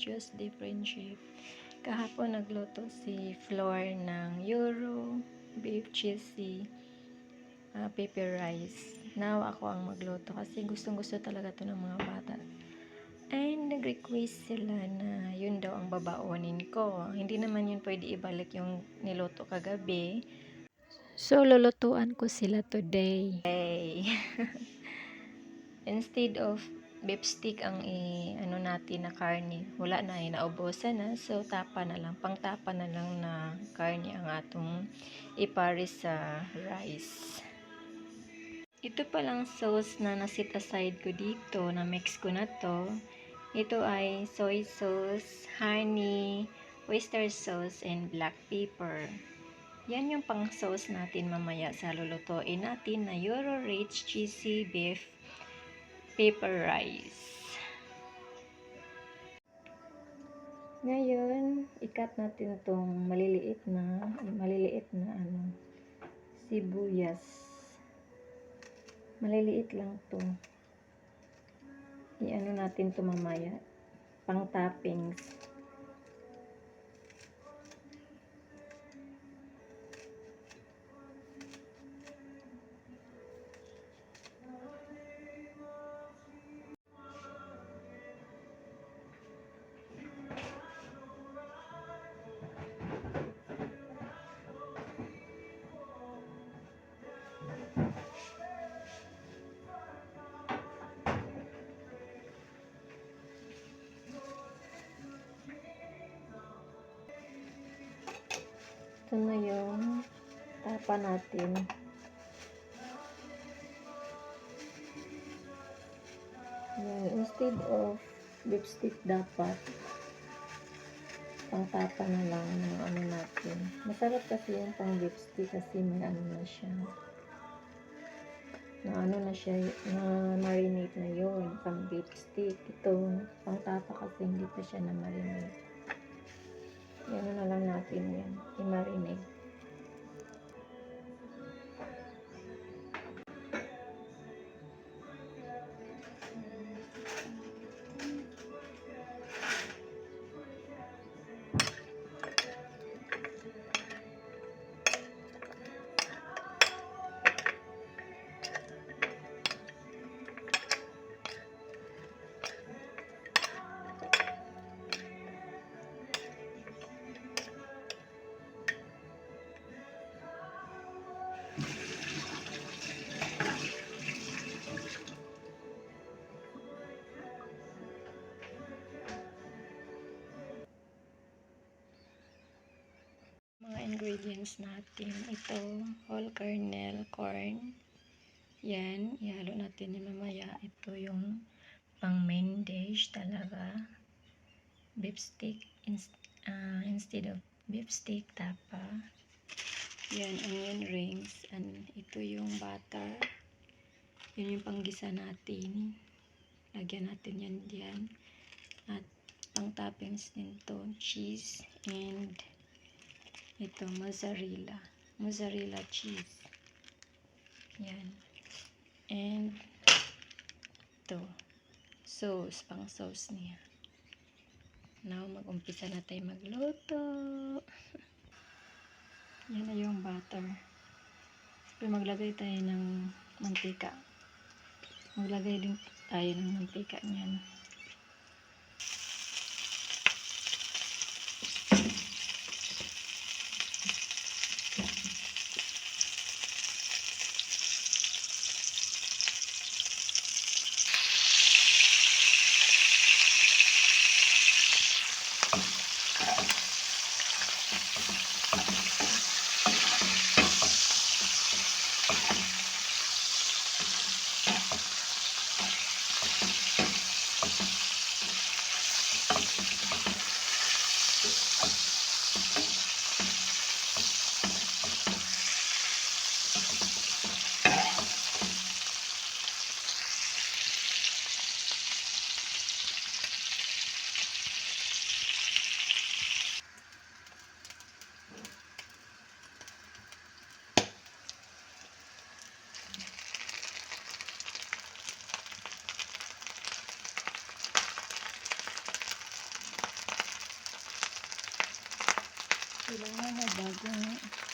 Tuesday Friendship. Kahapon nagluto si Flor ng Euro, beef cheesy, ah, pepper rice. Now ako ang magluto kasi gustong gusto talaga to ng mga bata. And nag-request sila na yun daw ang babaonin ko. Hindi naman yun pwede ibalik yung niluto kagabi. So, lulutuan ko sila today. Hey. Instead of beef ang i ano natin na karne, wala na eh, naubusan na. So, tapa na lang, pangtapa na lang na karne ang atong iparis sa rice. Ito palang sauce na nasit aside ko dito, na mix ko na to. Ito ay soy sauce, honey, oyster sauce, and black pepper. Yan yung pang sauce natin mamaya sa lulutuin natin na Euro Rich Cheesy Beef Pepper Rice. Ngayon, ikat natin tong maliliit na maliliit na ano sibuyas. Maliliit lang to. I-ano natin to mamaya. Pang toppings. Ito na yung tapa natin. Yan, instead of beef stick dapat pang tapa na lang ng ano natin. Masarap kasi yung pang beef stick kasi may ano na siya. Na ano na siya, na marinate na yun, pang beef stick. Ito, pang tapa kasi hindi pa siya na marinate. Yan na lang natin yan. I-marinate. Ingredients natin. Ito, whole kernel corn. Yan, ihalo natin yung mamaya. Ito yung pang main dish talaga. Beef stick ins- ah, instead of beef stick, tapa. Yan, onion rings. And ito yung butter. Yun yung panggisa natin. Lagyan natin yan diyan. At pang toppings nito, cheese and ito, mozzarella. Mozzarella cheese. Yan. And, ito, sauce, pang sauce niya. Now, mag-umpisa na tayo magluto. Yan na yung butter. Pero maglagay tayo ng mantika. Maglagay din tayo ng mantika niyan.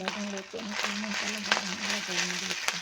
Bagong luto na kanin talaga ang ilagay mo dito.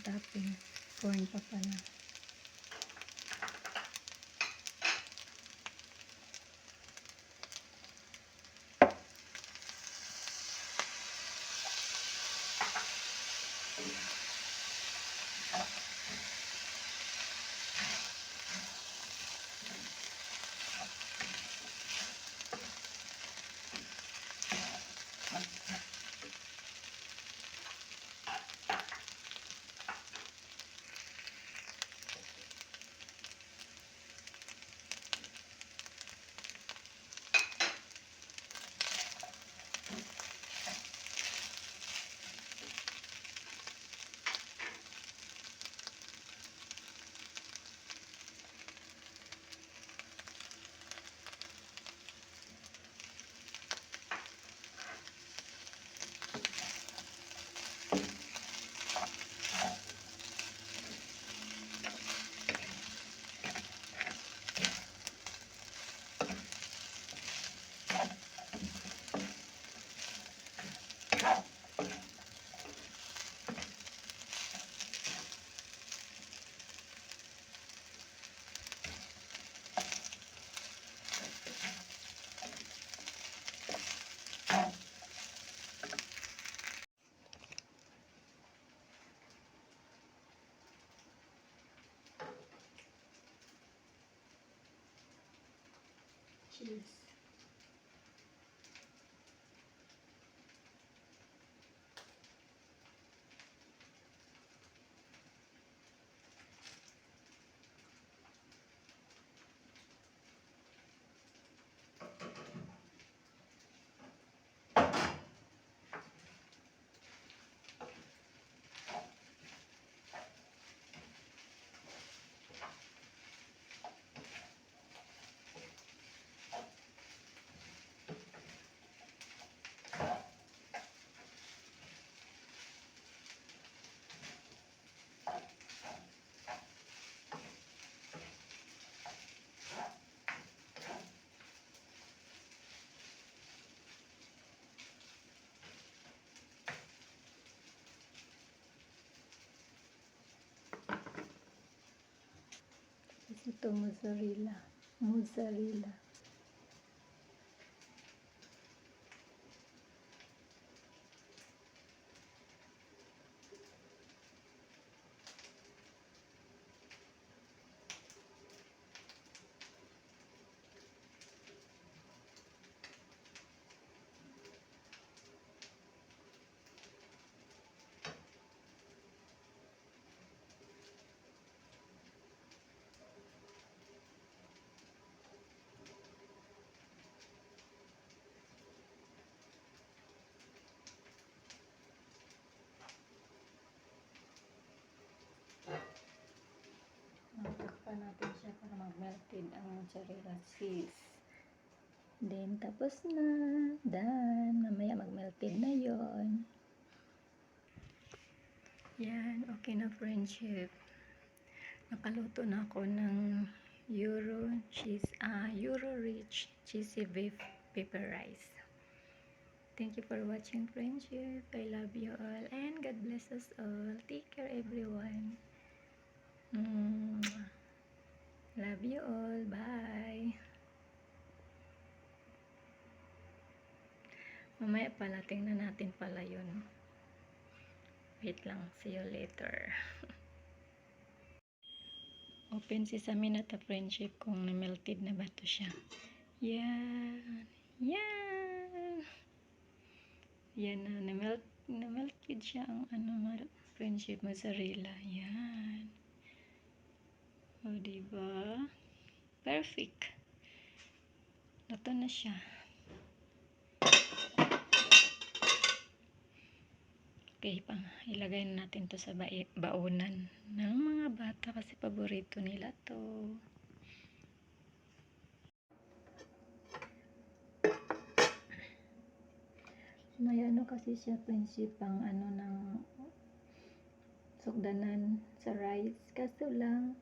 Tapang-tapping. Corn pa pala. Cheese. Ito mozzarella. Mozzarella. Takpan natin siya para mag-melted ang mozzarella cheese. Then, tapos na. Done. Mamaya mag-melted na yon. Yan. Okay na friendship. Nakaluto na ako ng Euro cheese, ah, Euro rich cheesy beef pepper rice. Thank you for watching friendship. I love you all and God bless us all. Take care everyone. Mm. Love you all. Bye. Mamaya pala, tingnan natin pala yun. Wait lang. See you later. Open sesame na ta friendship kung na-melted na ba to siya. Yan. Yan. Yan na. Na-melt, na-melted siya ang ano, friendship mozzarella. Yan. O, diba? Perfect. Luto na siya. Okay, pang ilagay na natin to sa bai- baunan ng mga bata kasi paborito nila to. May ano kasi siya prinsip pang ano ng sukdanan sa rice. Kaso lang,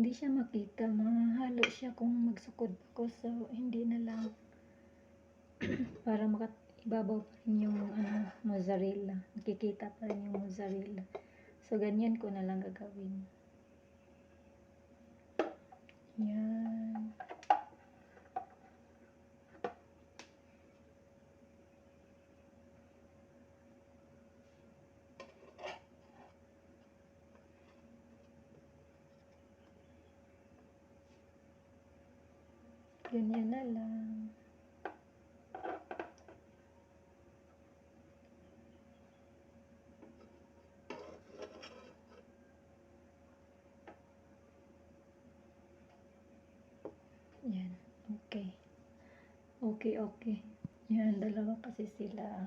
hindi siya makita. Mahalo siya kung magsukod ako. So, hindi na lang para makat ibabaw pa rin yung ano, mozzarella. Nakikita pa rin yung mozzarella. So, ganyan ko na lang gagawin. Yan. Ganyan na lang. Yan. Okay. Okay, okay. Yan, dalawa kasi sila.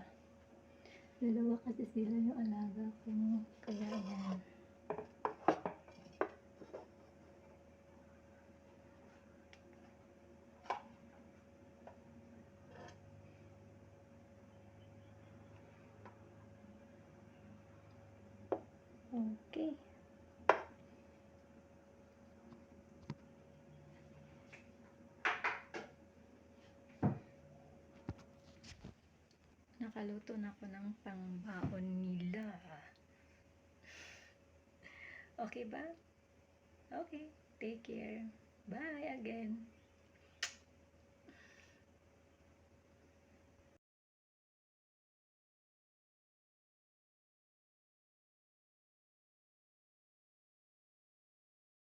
Dalawa kasi sila yung alaga ko. Kaya yan. Okay. Nakaluto na ako ng pangbaon nila. Okay ba? Okay. Take care. Bye again.